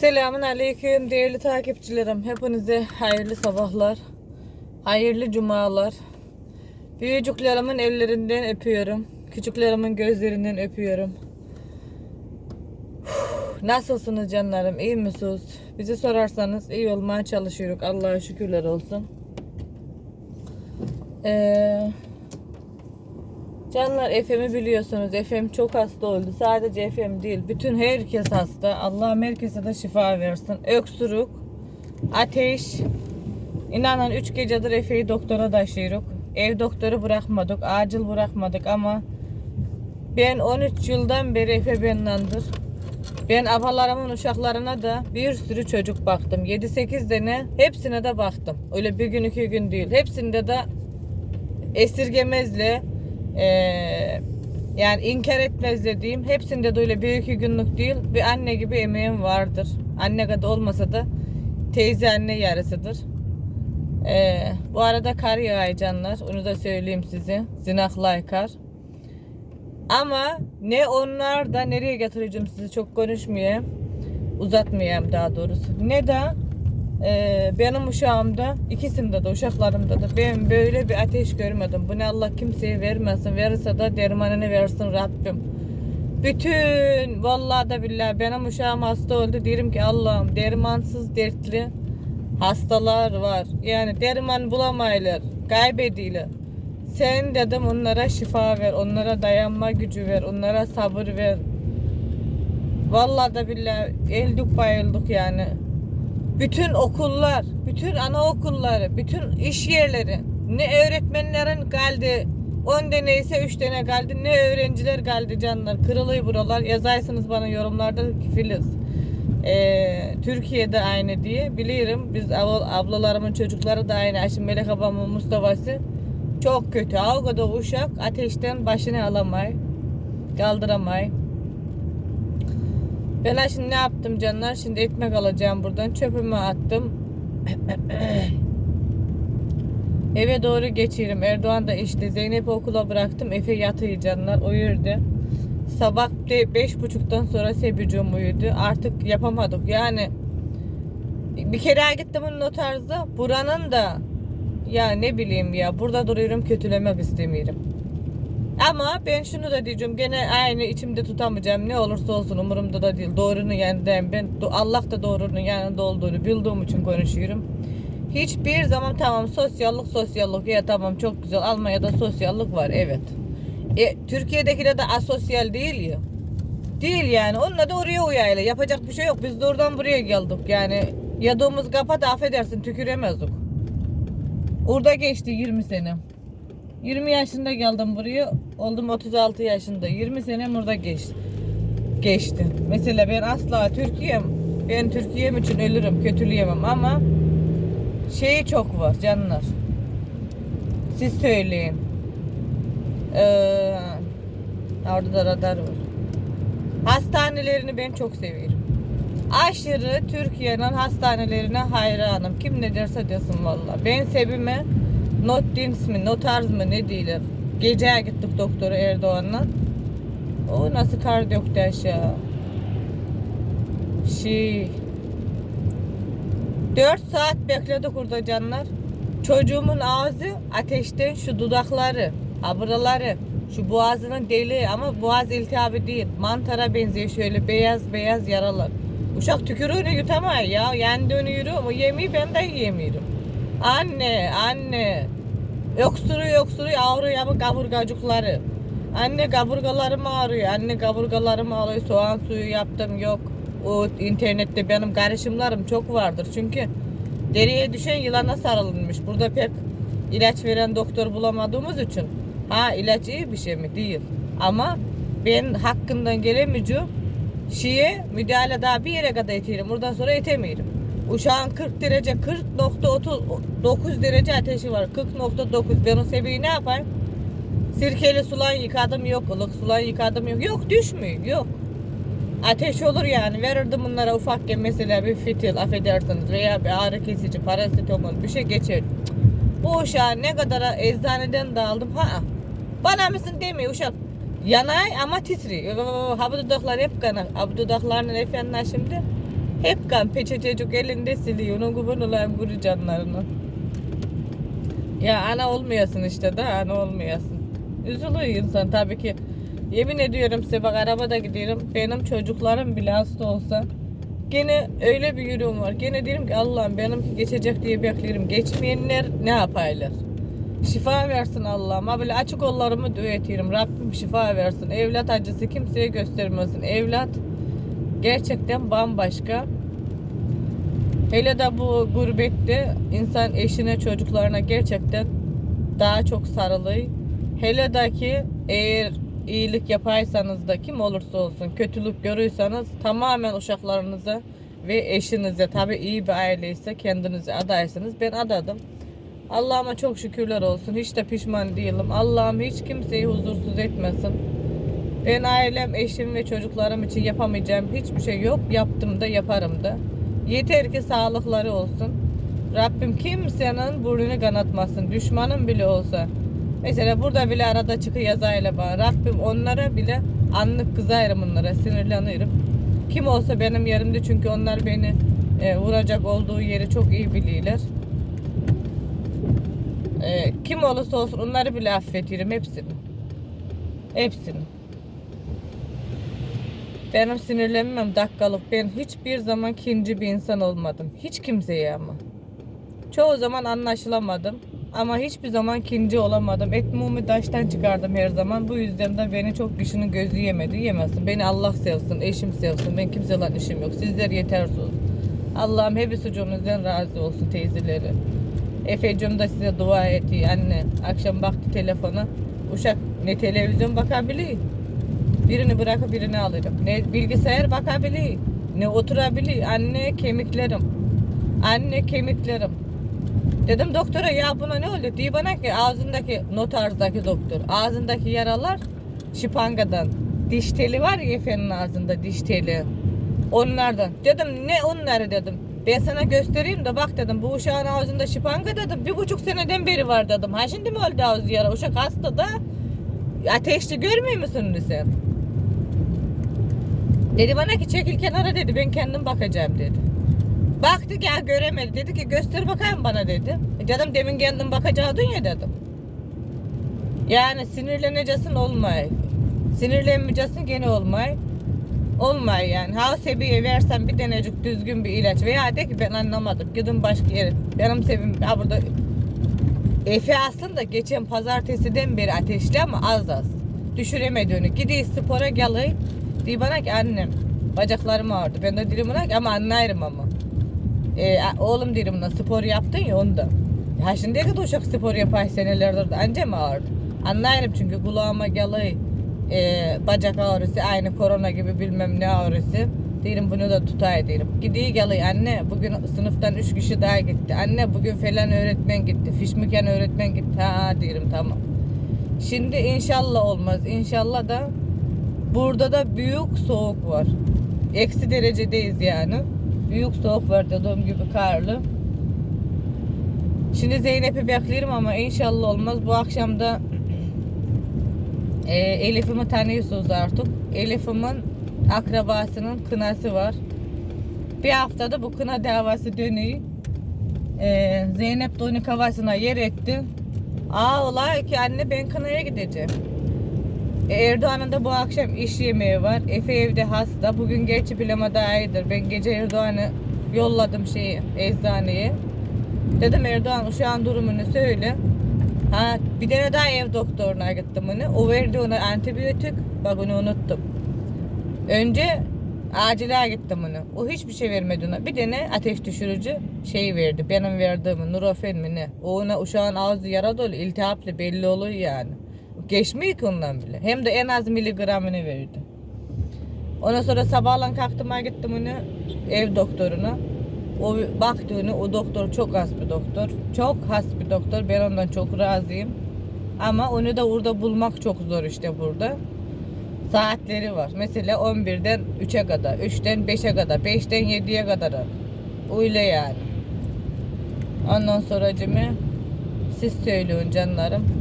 Selamun Aleyküm değerli takipçilerim. Hepinize hayırlı sabahlar. Hayırlı cumalar. Büyücüklerimin ellerinden öpüyorum. Küçüklerimin gözlerinden öpüyorum. Nasılsınız canlarım? İyi misiniz? Bizi sorarsanız iyi olmaya çalışıyoruz. Allah'a şükürler olsun. Ee, Canlar Efem'i biliyorsunuz. Efem çok hasta oldu. Sadece Efem değil. Bütün herkes hasta. Allah herkese de şifa versin. Öksürük, ateş. İnanın 3 gecedir Efe'yi doktora taşıyoruz. Ev doktoru bırakmadık. Acil bırakmadık ama ben 13 yıldan beri Efe benimlendir. Ben abalarımın uşaklarına da bir sürü çocuk baktım. 7-8 tane hepsine de baktım. Öyle bir gün iki gün değil. Hepsinde de esirgemezle eee, yani inkar etmez dediğim hepsinde de öyle bir iki günlük değil bir anne gibi emeğim vardır. Anne kadar olmasa da teyze anne yarısıdır. Eee, bu arada kar yağıyor canlar. Onu da söyleyeyim size. Zinaklı kar. Ama ne onlar da nereye getireceğim sizi çok konuşmayayım. Uzatmayayım daha doğrusu. Ne de ee, benim uşağımda ikisinde de uşaklarımda da ben böyle bir ateş görmedim. Bunu Allah kimseye vermesin. Verirse de dermanını versin Rabbim. Bütün vallahi da billahi benim uşağım hasta oldu. Derim ki Allah'ım dermansız dertli hastalar var. Yani derman bulamayırlar. Kaybediyorlar. Sen dedim onlara şifa ver. Onlara dayanma gücü ver. Onlara sabır ver. Vallahi da billahi eldik bayıldık yani bütün okullar, bütün anaokulları, bütün iş yerleri, ne öğretmenlerin kaldı, 10 tane ise 3 tane kaldı, ne öğrenciler kaldı canlar. Kırılıyor buralar. Yazarsınız bana yorumlarda Filiz. Ee, Türkiye'de aynı diye biliyorum. Biz abla- ablalarımın çocukları da aynı. Şimdi Melek abamın Mustafa'sı çok kötü. Kadar uşak ateşten başını alamay. Kaldıramay. Ben şimdi ne yaptım canlar? Şimdi ekmek alacağım buradan. Çöpümü attım. Eve doğru geçiyorum. Erdoğan da işte Zeynep'i okula bıraktım. Efe yatıyor canlar. Uyurdu. Sabah de beş buçuktan sonra Sebicuğum uyudu. Artık yapamadık. Yani bir kere gittim onun o tarzda. Buranın da ya ne bileyim ya burada duruyorum kötülemek istemiyorum. Ama ben şunu da diyeceğim gene aynı içimde tutamayacağım ne olursa olsun umurumda da değil doğrunun yanındayım ben Allah da doğrunun yanında olduğunu bildiğim için konuşuyorum. Hiçbir zaman tamam sosyallık sosyallık ya tamam çok güzel Almanya'da sosyallık var evet. E, Türkiye'dekiler de asosyal değil ya. Değil yani onunla da oraya uyayla yapacak bir şey yok biz de oradan buraya geldik yani yadığımız kapat affedersin tüküremezdik. Orada geçti 20 sene. 20 yaşında geldim buraya. Oldum 36 yaşında. 20 sene burada geçti. Geçti. Mesela ben asla Türkiye'm. Ben Türkiye'm için ölürüm. Kötüleyemem ama şeyi çok var canlar. Siz söyleyin. Ee, orada da radar var. Hastanelerini ben çok seviyorum. Aşırı Türkiye'nin hastanelerine hayranım. Kim ne derse desin valla. Ben sebime not dins mi, not arz mı ne diyelim. Gece gittik doktora Erdoğan'la. O nasıl kar döktü aşağı. Şey. 4 saat bekledik orada canlar. Çocuğumun ağzı ateşten şu dudakları, aburaları, şu boğazının deliği ama boğaz iltihabı değil. Mantara benziyor şöyle beyaz beyaz yaralar. Uşak tükürüğünü yutamıyor ya. Yani dönüyorum. O yemeği ben de yiyemiyorum. Anne, anne. Öksürüyor, öksürüyor, ağrıyor ama kaburgacıkları. Anne kaburgalarım ağrıyor. Anne kaburgalarım ağrıyor. Soğan suyu yaptım yok. O internette benim karışımlarım çok vardır. Çünkü deriye düşen yılana sarılmış. Burada pek ilaç veren doktor bulamadığımız için. Ha ilaç iyi bir şey mi? Değil. Ama ben hakkından gelemeyeceğim. Şiye müdahale daha bir yere kadar etiyorum. Buradan sonra etemiyorum. Uşağın 40 derece 40.39 derece ateşi var. 40.9 ben o seviyeyi ne yapayım? Sirkeli sulan yıkadım yok. ılık sulan yıkadım yok. Yok düşmüyor yok. Ateş olur yani. Verirdim bunlara ufakken mesela bir fitil affedersiniz veya bir ağrı kesici parasetamol bir şey geçer. Bu uşağı ne kadar eczaneden de aldım. Ha bana mısın demiyor uşak. Yanay ama titriyor. Ha bu dudaklar hep kana. Ha bu dudaklarının efendiler şimdi Hep kan peçececik elinde siliyor. Onu kurban olayım kuru canlarını. Ya ana olmayasın işte da ana olmayasın. Üzülüyor insan tabii ki. Yemin ediyorum size bak arabada gidiyorum. Benim çocuklarım bile hasta olsa gene öyle bir yüreğim var. Gene diyorum ki Allah'ım benimki geçecek diye beklerim. Geçmeyenler ne yapaylar? Şifa versin Allah'ım. Ha böyle açık kollarımı düetiyorum. Rabbim şifa versin. Evlat acısı kimseye göstermesin. Evlat gerçekten bambaşka. Hele de bu gurbette insan eşine çocuklarına gerçekten daha çok sarılıyor. Hele de ki eğer iyilik yapaysanız da kim olursa olsun kötülük görüyorsanız tamamen uşaklarınıza ve eşinize tabi iyi bir aileyse kendinize adaysınız. Ben adadım. Allah'ıma çok şükürler olsun. Hiç de pişman değilim. Allah'ım hiç kimseyi huzursuz etmesin. Ben ailem, eşim ve çocuklarım için yapamayacağım hiçbir şey yok. Yaptım da yaparım da. Yeter ki sağlıkları olsun. Rabbim kimsenin burnunu kanatmasın. Düşmanım bile olsa. Mesela burada bile arada çıkı yazayla bana. Rabbim onlara bile anlık kızarım onlara. Sinirlenirim. Kim olsa benim yerimde çünkü onlar beni e, vuracak olduğu yeri çok iyi biliyorlar. E, kim olursa olsun onları bile affetiyorum hepsini. Hepsini. Benim sinirlenmem dakikalık. Ben hiçbir zaman kinci bir insan olmadım. Hiç kimseye ama. Çoğu zaman anlaşılamadım. Ama hiçbir zaman kinci olamadım. Ekmeğimi taştan çıkardım her zaman. Bu yüzden de beni çok kişinin gözü yemedi. Yemesin. Beni Allah sevsin, eşim sevsin. Ben kimseyle işim yok. Sizler yetersiz. Allah'ım hepsi çocuğunuzdan razı olsun teyzeleri. Efe'cim de size dua etti. Anne akşam baktı telefona. Uşak ne televizyon bakabiliyor. Birini bırakıp birini alırım. Ne bilgisayar bakabiliyor. Ne oturabiliyor. Anne kemiklerim. Anne kemiklerim. Dedim doktora ya buna ne oldu? Diye bana ki ağzındaki notarzdaki doktor. Ağzındaki yaralar şipangadan. Diş teli var ya efenin ağzında diş teli. Onlardan. Dedim ne onları dedim. Ben sana göstereyim de bak dedim bu uşağın ağzında şipanga dedim. Bir buçuk seneden beri var dedim. Ha şimdi mi oldu ağzı yara? Uşak hasta da ateşli görmüyor musun sen? Dedi bana ki çekil kenara dedi ben kendim bakacağım dedi. Baktı ya göremedi dedi ki göster bakayım bana dedi. E dedim demin kendim bakacaktın ya dedim. Yani sinirleneceksin olmay. Sinirlenmeyeceksin gene olmay. Olmay yani. Ha sebiye versen bir denecik düzgün bir ilaç veya de ki ben anlamadım. Gidin başka yere. Benim sevim ha burada Efe aslında geçen pazartesiden beri ateşli ama az az. Düşüremedi onu. Gidiyor spora geliyor. Diyor bana ki annem bacaklarım ağrıdı. Ben de dilim ona ki ama anlarım ama. E, oğlum dedim ona spor yaptın ya onda. Ya şimdi kadar uşak spor yapay senelerdir de anca mı ağrıdı? Anlarım çünkü kulağıma geliyor. E, bacak ağrısı aynı korona gibi bilmem ne ağrısı. Derim bunu da tutay derim. Gidiyor geliyor anne bugün sınıftan üç kişi daha gitti. Anne bugün falan öğretmen gitti. Fişmiken öğretmen gitti. Ha derim tamam. Şimdi inşallah olmaz. İnşallah da burada da büyük soğuk var. Eksi derecedeyiz yani. Büyük soğuk var dediğim gibi karlı. Şimdi Zeynep'i beklerim ama inşallah olmaz. Bu akşam da e, Elif'imi tanıyorsunuz artık. Elif'imin akrabasının kınası var. Bir haftada bu kına davası dönüyor. E, Zeynep de onu kafasına yer etti. Aa olay ki anne ben kınaya gideceğim. E, Erdoğan'ın da bu akşam iş yemeği var. Efe evde hasta. Bugün gerçi bileme daha iyidir. Ben gece Erdoğan'ı yolladım şeyi eczaneye. Dedim Erdoğan an durumunu söyle. Ha bir tane daha ev doktoruna gittim onu. O verdi ona antibiyotik. Bak onu unuttum. Önce acile gittim onu. O hiçbir şey vermedi ona. Bir tane ateş düşürücü şey verdi. Benim verdiğim Nurofen mi ne? O ona uşağın ağzı yara dolu iltihaplı belli oluyor yani. Geçmiyor ki ondan bile. Hem de en az miligramını verdi. Ondan sonra sabahlan kalktım gittim onu ev doktoruna. O baktığını o doktor çok has bir doktor. Çok has bir doktor. Ben ondan çok razıyım. Ama onu da orada bulmak çok zor işte burada. Saatleri var. Mesela 11'den 3'e kadar, 3'ten 5'e kadar, 5'ten 7'ye kadar. Öyle yani. Ondan sonra cimi siz söyleyin canlarım.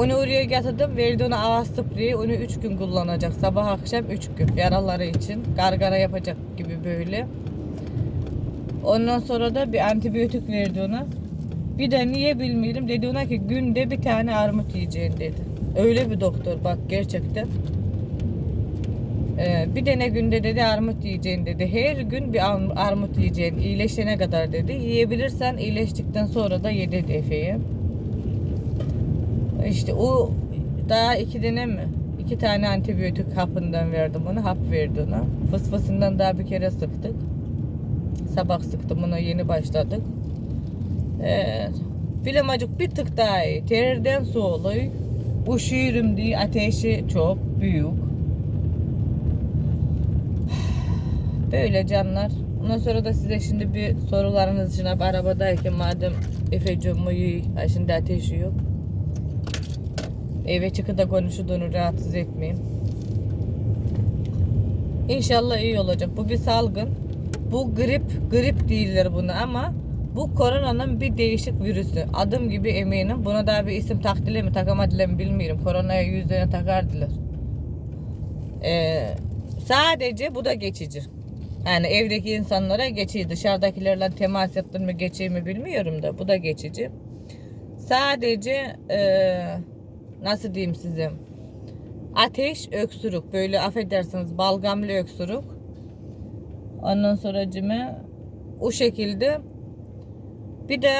Onu oraya getirdim. Verdi ona ağız spreyi. Onu 3 gün kullanacak. Sabah akşam 3 gün. Yaraları için. Gargara yapacak gibi böyle. Ondan sonra da bir antibiyotik verdi ona. Bir de niye bilmiyorum. Dedi ona ki günde bir tane armut yiyeceksin dedi. Öyle bir doktor bak gerçekten. Ee, bir de ne günde dedi armut yiyeceksin dedi. Her gün bir arm- armut yiyeceksin. İyileşene kadar dedi. Yiyebilirsen iyileştikten sonra da ye dedi Efe'ye. İşte o daha iki tane mi? İki tane antibiyotik hapından verdim ona. Hap verdi ona. Fısfısından daha bir kere sıktık. Sabah sıktım ona yeni başladık. Ee, bilemacık bir tık daha iyi. Terden soğuluyor. Uşuyorum diye ateşi çok büyük. Böyle canlar. Ondan sonra da size şimdi bir sorularınız için arabadayken madem Efe'cim uyuyor, şimdi ateşi yok. Eve çıkıp da konuşuduğunu rahatsız etmeyeyim. İnşallah iyi olacak. Bu bir salgın. Bu grip, grip değiller bunu ama bu koronanın bir değişik virüsü. Adım gibi eminim. Buna daha bir isim takdiler mi takamadılar mı bilmiyorum. Koronaya yüzlerine takardılar. Ee, sadece bu da geçici. Yani evdeki insanlara geçici. Dışarıdakilerle temas ettin mi geçici mi bilmiyorum da bu da geçici. Sadece eee nasıl diyeyim size? Ateş öksürük. Böyle affedersiniz balgamlı öksürük. Ondan sonra cime o şekilde. Bir de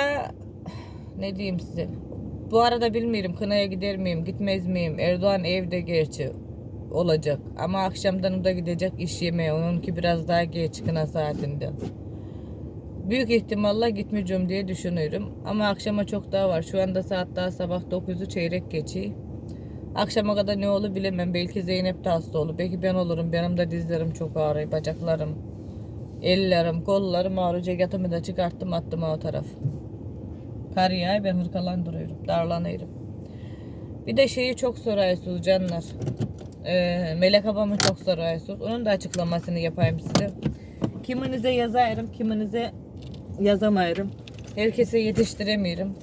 ne diyeyim size? Bu arada bilmiyorum kınaya gider miyim gitmez miyim? Erdoğan evde gerçi olacak. Ama akşamdan o da gidecek iş yemeğe onunki biraz daha geç kına saatinde Büyük ihtimalle gitmeyeceğim diye düşünüyorum. Ama akşama çok daha var. Şu anda saat daha sabah 9'u çeyrek geçiyor. Akşama kadar ne olur bilemem. Belki Zeynep de hasta olur. Belki ben olurum. Benim de dizlerim çok ağrıyor. Bacaklarım, ellerim, kollarım ağrıyor. Ceketimi de çıkarttım attım o taraf. Kar yağıyor ben hırkalandırıyorum. Darlanıyorum. Bir de şeyi çok soruyorsunuz canlar. Ee, Melek abamı çok soruyorsunuz. Onun da açıklamasını yapayım size. Kiminize yazarım, kiminize yazamayırım. Herkese yetiştiremiyorum.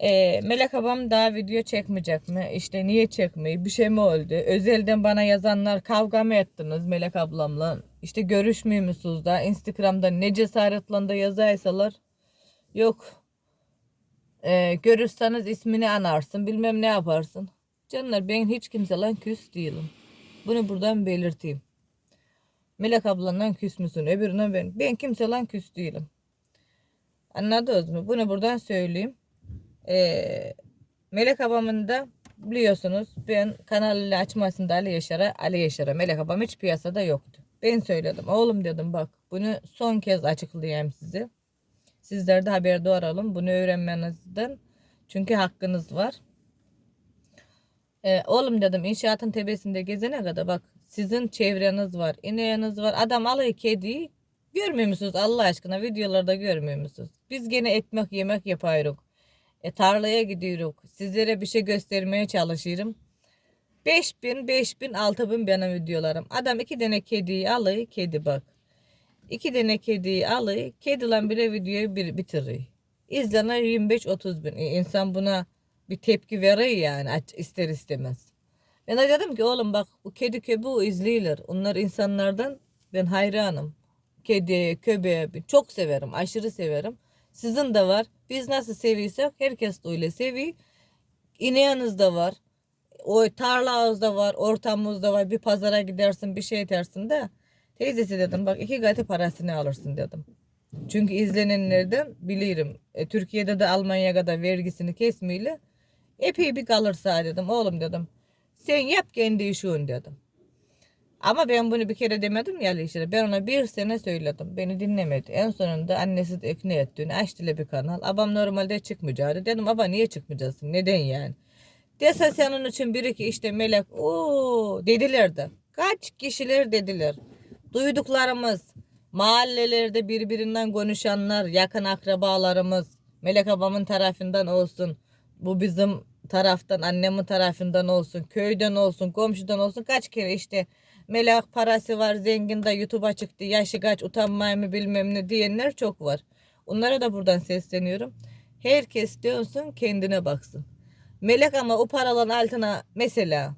Ee, Melek abam daha video çekmeyecek mi? İşte niye çekmeyi? Bir şey mi oldu? Özelden bana yazanlar kavga mı ettiniz Melek ablamla? İşte görüşmüyor musunuz da? Instagram'da ne cesaretle de yazaysalar. Yok. Ee, görürseniz ismini anarsın. Bilmem ne yaparsın. Canlar ben hiç kimseyle küs değilim. Bunu buradan belirteyim. Melek ablandan küs müsün? Öbürüne ben. Ben kimseyle küs değilim. Anladınız mı? Bunu buradan söyleyeyim. Ee, Melek abamın da biliyorsunuz ben kanalıyla açmasında Ali Yaşar'a Ali Yaşar'a Melek abam hiç piyasada yoktu. Ben söyledim. Oğlum dedim bak bunu son kez açıklayayım size. Sizler de haberdar olun. Bunu öğrenmenizden. Çünkü hakkınız var. Ee, oğlum dedim inşaatın tepesinde gezene kadar bak sizin çevreniz var, ineğiniz var. Adam alıyor kediyi. Görmüyor musunuz Allah aşkına videolarda görmüyor musunuz? Biz gene ekmek yemek yapıyoruz. E, tarlaya gidiyoruz. Sizlere bir şey göstermeye çalışıyorum. 5000, 5000, 6000 benim videolarım. Adam iki tane kediyi alıyor, kedi bak. İki tane kediyi alıyor, kediyle bile videoyu bir, bitiriyor. İzlenen 25-30 bin. E, insan buna bir tepki veriyor yani ister istemez. Ben de dedim ki oğlum bak bu kedi köpeği izliyorlar. Onlar insanlardan ben hayranım. Kedi, köpeği çok severim. Aşırı severim. Sizin de var. Biz nasıl seviyorsak herkes de öyle seviyor. İneğiniz de var. O tarlanızda var. Ortamımızda var. Bir pazara gidersin bir şey edersin de. Teyzesi dedim bak iki katı parasını alırsın dedim. Çünkü izlenenlerden bilirim. E, Türkiye'de de Almanya'da da vergisini kesmeyle epey bir kalırsa dedim. Oğlum dedim. Sen yap kendi işini dedim. Ama ben bunu bir kere demedim ya işte. Ben ona bir sene söyledim. Beni dinlemedi. En sonunda annesi de ikna etti. Açtı bir kanal. Abam normalde çıkmayacaktı. Dedim baba niye çıkmayacaksın? Neden yani? Dese senin için bir iki işte melek. Oo dediler de. Kaç kişiler dediler. Duyduklarımız. Mahallelerde birbirinden konuşanlar. Yakın akrabalarımız. Melek abamın tarafından olsun. Bu bizim taraftan annemin tarafından olsun. Köyden olsun. Komşudan olsun. Kaç kere işte melek parası var. Zengin de YouTube'a çıktı. Yaşı kaç utanmay mı bilmem ne diyenler çok var. Onlara da buradan sesleniyorum. Herkes dönsün kendine baksın. Melek ama o paraların altına mesela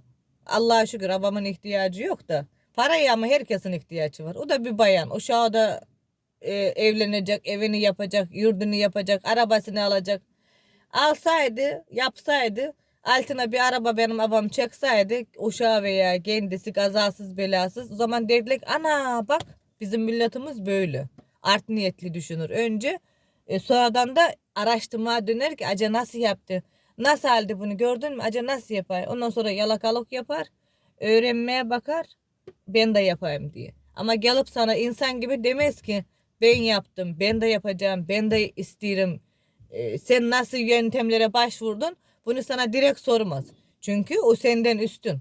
Allah'a şükür babamın ihtiyacı yok da paraya ama herkesin ihtiyacı var. O da bir bayan. O şahada e, evlenecek, evini yapacak, yurdunu yapacak, arabasını alacak. Alsaydı, yapsaydı altına bir araba benim babam çekseydi uşağı veya kendisi kazasız belasız o zaman derdik ana bak bizim milletimiz böyle. Art niyetli düşünür önce. E, sonradan da araştırmaya döner ki acaba nasıl yaptı? Nasıl aldı bunu gördün mü? Acaba nasıl yapar? Ondan sonra yalakalık yapar. Öğrenmeye bakar. Ben de yapayım diye. Ama gelip sana insan gibi demez ki ben yaptım, ben de yapacağım, ben de isterim. E, sen nasıl yöntemlere başvurdun? Bunu sana direkt sormaz. Çünkü o senden üstün.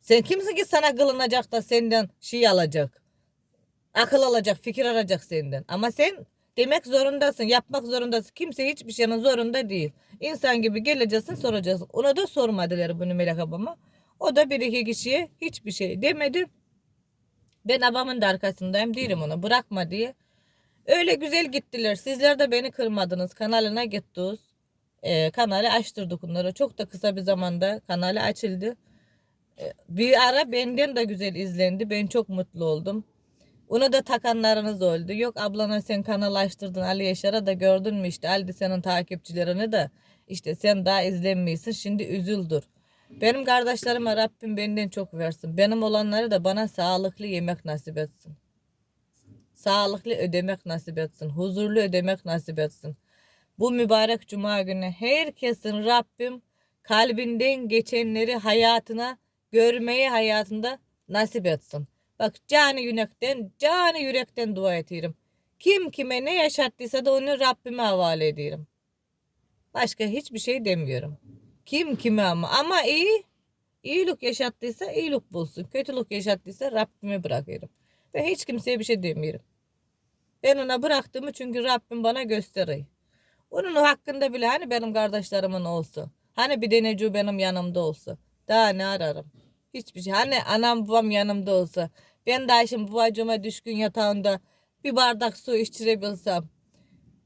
Sen kimsin ki sana kılınacak da senden şey alacak. Akıl alacak, fikir alacak senden. Ama sen demek zorundasın, yapmak zorundasın. Kimse hiçbir şeyin zorunda değil. İnsan gibi geleceksin, soracaksın. Ona da sormadılar bunu Melek abama. O da bir iki kişiye hiçbir şey demedi. Ben abamın da arkasındayım değilim ona bırakma diye. Öyle güzel gittiler. Sizler de beni kırmadınız. Kanalına gittiniz. Ee, kanalı açtırdık onları. Çok da kısa bir zamanda kanalı açıldı. Ee, bir ara benden de güzel izlendi. Ben çok mutlu oldum. Onu da takanlarınız oldu. Yok ablana sen kanal açtırdın Ali Yaşar'a da gördün mü işte Aldi senin takipçilerini de işte sen daha izlenmiyorsun şimdi üzüldür. Benim kardeşlerime Rabbim benden çok versin. Benim olanları da bana sağlıklı yemek nasip etsin. Sağlıklı ödemek nasip etsin. Huzurlu ödemek nasip etsin. Bu mübarek cuma günü herkesin Rabbim kalbinden geçenleri hayatına görmeyi hayatında nasip etsin. Bak canı yürekten, canı yürekten dua ediyorum. Kim kime ne yaşattıysa da onu Rabbime havale ediyorum. Başka hiçbir şey demiyorum. Kim kime ama ama iyi iyilik yaşattıysa iyilik bulsun. Kötülük yaşattıysa Rabbime bırakıyorum. Ve hiç kimseye bir şey demiyorum. Ben ona bıraktığımı çünkü Rabbim bana gösteriyor. Onun hakkında bile hani benim kardeşlerimin olsa. Hani bir deneci benim yanımda olsa. Daha ne ararım? Hiçbir şey. Hani anam babam yanımda olsa. Ben daha şimdi babacığıma düşkün yatağında bir bardak su içirebilsem.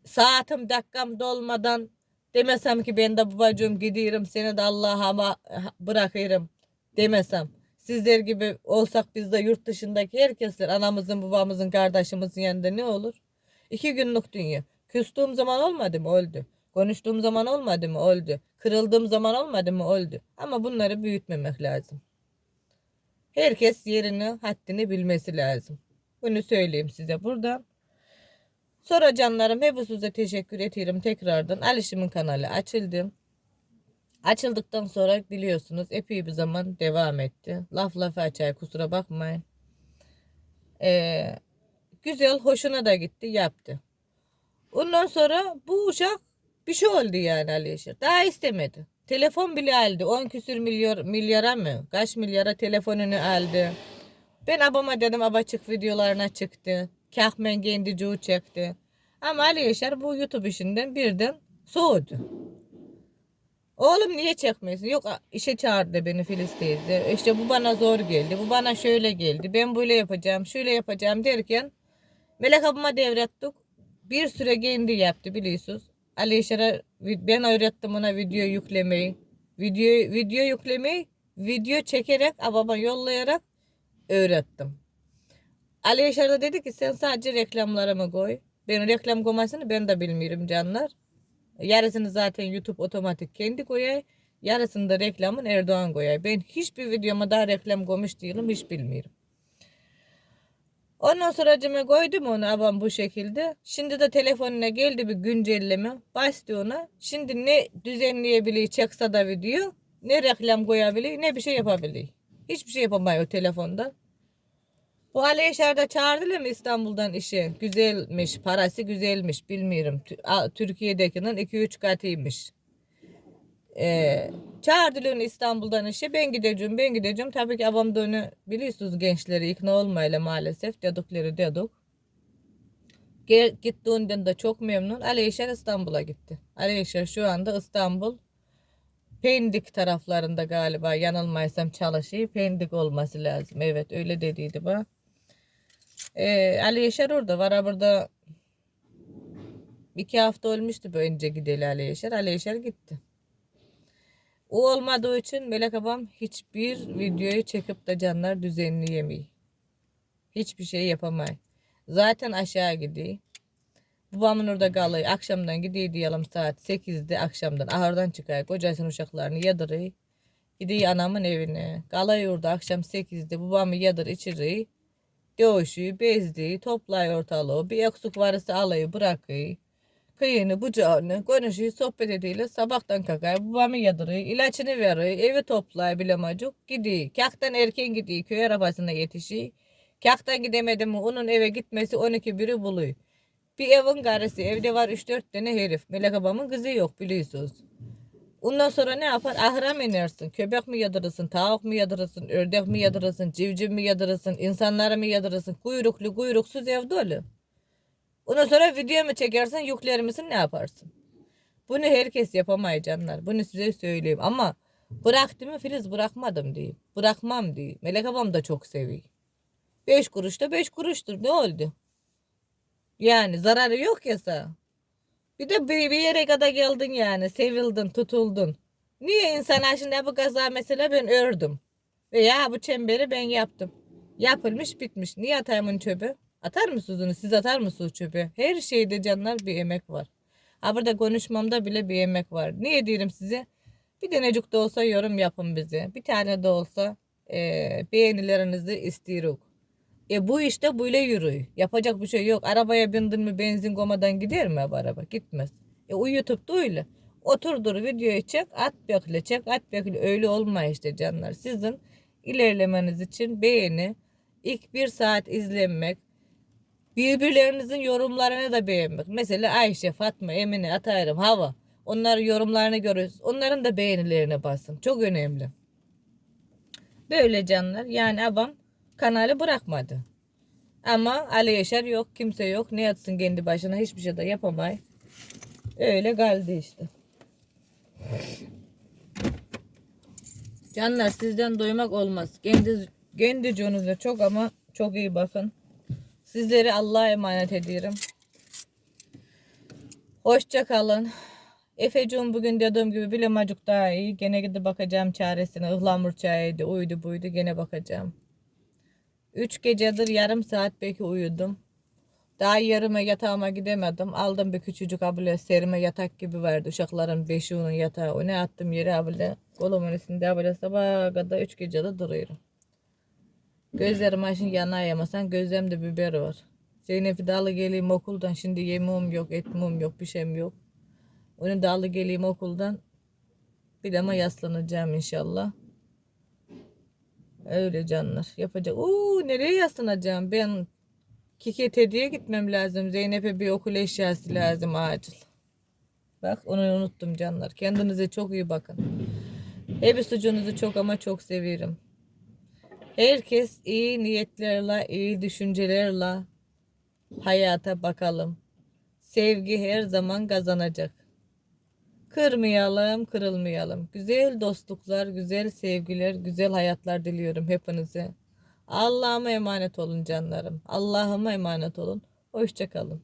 Saatim dakikam dolmadan demesem ki ben de babacığım gidiyorum seni de Allah'a bırakırım demesem. Sizler gibi olsak biz de yurt dışındaki herkesler anamızın babamızın kardeşimizin yanında ne olur? İki günlük dünya. Küstüğüm zaman olmadı mı? Oldu. Konuştuğum zaman olmadı mı? Oldu. Kırıldığım zaman olmadı mı? Oldu. Ama bunları büyütmemek lazım. Herkes yerini, haddini bilmesi lazım. Bunu söyleyeyim size burada. Sonra canlarım hepinize teşekkür ederim tekrardan. Alişim'in kanalı açıldı. Açıldıktan sonra biliyorsunuz epey bir zaman devam etti. Laf lafı açar kusura bakmayın. Ee, güzel hoşuna da gitti yaptı. Ondan sonra bu uşak bir şey oldu yani Ali Yaşar. Daha istemedi. Telefon bile aldı. 10 küsür milyar, milyara mı? Kaç milyara telefonunu aldı. Ben abama dedim aba çık videolarına çıktı. Kahmen kendi cuğu çekti. Ama Ali Yaşar bu YouTube işinden birden soğudu. Oğlum niye çekmiyorsun? Yok işe çağırdı beni Filiz teyze. İşte bu bana zor geldi. Bu bana şöyle geldi. Ben böyle yapacağım, şöyle yapacağım derken Melek abama devrettik. Bir süre kendi yaptı biliyorsunuz. Ali Yaşar'a ben öğrettim ona video yüklemeyi. Video, video yüklemeyi video çekerek abama yollayarak öğrettim. Ali Yaşar da dedi ki sen sadece reklamlarımı koy. Ben reklam koymasını ben de bilmiyorum canlar. Yarısını zaten YouTube otomatik kendi koyar. Yarısını da reklamın Erdoğan koyar. Ben hiçbir videoma daha reklam koymuş değilim hiç bilmiyorum. Ondan sonra cime koydum onu abam bu şekilde. Şimdi de telefonuna geldi bir güncelleme. Bastı ona. Şimdi ne düzenleyebiliyor çekse da video. Ne reklam koyabiliyor ne bir şey yapabiliyor. Hiçbir şey yapamıyor telefonda. Bu Ali Yaşar'da çağırdılar mı İstanbul'dan işe? Güzelmiş, parası güzelmiş bilmiyorum. Türkiye'dekinin 2-3 katıymış. Ee, çağırdılar İstanbul'dan işe. Ben gideceğim, ben gideceğim. Tabii ki abam da onu biliyorsunuz gençleri ikna olmayla maalesef dedikleri dedik. Gittiğinden de çok memnun. Ali Yaşar İstanbul'a gitti. Ali Yaşar şu anda İstanbul Pendik taraflarında galiba yanılmaysam çalışıyor. Pendik olması lazım. Evet öyle dediydi bak. Ee, Ali Yaşar orada var. Burada iki hafta olmuştu bu önce gideli Ali Yaşar. Ali Yaşar gitti. O olmadığı için Melek abam hiçbir videoyu çekip de canlar düzenleyemiyor. Hiçbir şey yapamay. Zaten aşağı gidiyor. Babamın orada kalıyor. Akşamdan gidiyor diyelim saat 8'de akşamdan. Ahırdan çıkıyor. Kocasının uşaklarını yadırıyor. Gidiyor anamın evine. Kalıyor orada akşam 8'de. Babamı yadır içiriyor. Dövüşüyor, bezdiği, toplayıyor ortalığı. Bir eksik varsa alıyor, bırakıyor. Kıyını, bucağını, konuşuyor, sohbet ediyor. Sabahtan kalkıyor, babamı yadırıyor, ilaçını veriyor, evi toplayıyor bilemacık, gidiyor. Kaktan erken gidiyor, köy arabasına yetişiyor. Kaktan gidemedi mi onun eve gitmesi 12 biri buluyor. Bir evin karısı, evde var 3-4 tane herif. Melek babamın kızı yok biliyorsunuz. Ondan sonra ne yapar? Ahıra mı inersin? Köpek mi yadırırsın? Tavuk mu yadırırsın? Ördek mi yadırırsın? Civciv mi yadırırsın? İnsanları mı yadırırsın? Kuyruklu kuyruksuz ev dolu. Ondan sonra video mu çekersin? Yükler misin? Ne yaparsın? Bunu herkes yapamayacak canlar. Bunu size söyleyeyim. Ama bıraktı mı Filiz bırakmadım diye. Bırakmam diye. Melek abam da çok seviyor. Beş kuruş da beş kuruştur. Ne oldu? Yani zararı yok ya sana. Bir de bir, bir yere kadar geldin yani. Sevildin, tutuldun. Niye insan şimdi bu kaza mesela ben ördüm. Veya bu çemberi ben yaptım. Yapılmış bitmiş. Niye atayım onu çöpe? Atar mısınız onu? Siz atar mısınız çöpe? Her şeyde canlar bir emek var. Ha burada konuşmamda bile bir emek var. Niye diyorum size? Bir denecik de olsa yorum yapın bize. Bir tane de olsa e, beğenilerinizi istiyoruz. E bu işte böyle yürüyor. Yapacak bir şey yok. Arabaya bindin mi benzin komadan gider mi bu araba? Gitmez. E o YouTube'da öyle. Oturdur videoyu çek, at bekle çek, at bekle. Öyle olmuyor işte canlar. Sizin ilerlemeniz için beğeni, ilk bir saat izlenmek, birbirlerinizin yorumlarını da beğenmek. Mesela Ayşe, Fatma, Emine, Atayırım, Hava. Onların yorumlarını görüyoruz. Onların da beğenilerine basın. Çok önemli. Böyle canlar. Yani abam kanalı bırakmadı. Ama Ali Yaşar yok, kimse yok. Ne yatsın kendi başına hiçbir şey de yapamay. Öyle kaldı işte. Canlar sizden doymak olmaz. Kendi, kendi canınıza çok ama çok iyi bakın. Sizleri Allah'a emanet ediyorum. Hoşça kalın. Efecuğum bugün dediğim gibi bilemacık daha iyi. Gene gidip bakacağım çaresine. Ihlamur çayıydı, uydu buydu. Gene bakacağım. Üç gecedir yarım saat belki uyudum. Daha yarıma yatağıma gidemedim. Aldım bir küçücük abile serime yatak gibi vardı. Uşakların beşiğinin yatağı. O ne attım yere abile. Kolumun üstünde abile sabaha kadar üç gecede duruyorum. Gözlerim açın yana yamasan gözlerimde biber var. Zeynep'i dalı geleyim okuldan. Şimdi yemeğim yok, etmem yok, bir şeyim yok. Onu dalı geleyim okuldan. Bir ama yaslanacağım inşallah. Öyle canlar. Yapacak. Oo nereye yaslanacağım? Ben Kiketedi'ye gitmem lazım. Zeynep'e bir okul eşyası lazım acil. Bak onu unuttum canlar. Kendinize çok iyi bakın. Hep sucuğunuzu çok ama çok seviyorum. Herkes iyi niyetlerle, iyi düşüncelerle hayata bakalım. Sevgi her zaman kazanacak. Kırmayalım, kırılmayalım. Güzel dostluklar, güzel sevgiler, güzel hayatlar diliyorum hepinize. Allah'ıma emanet olun canlarım. Allah'ıma emanet olun. Hoşçakalın.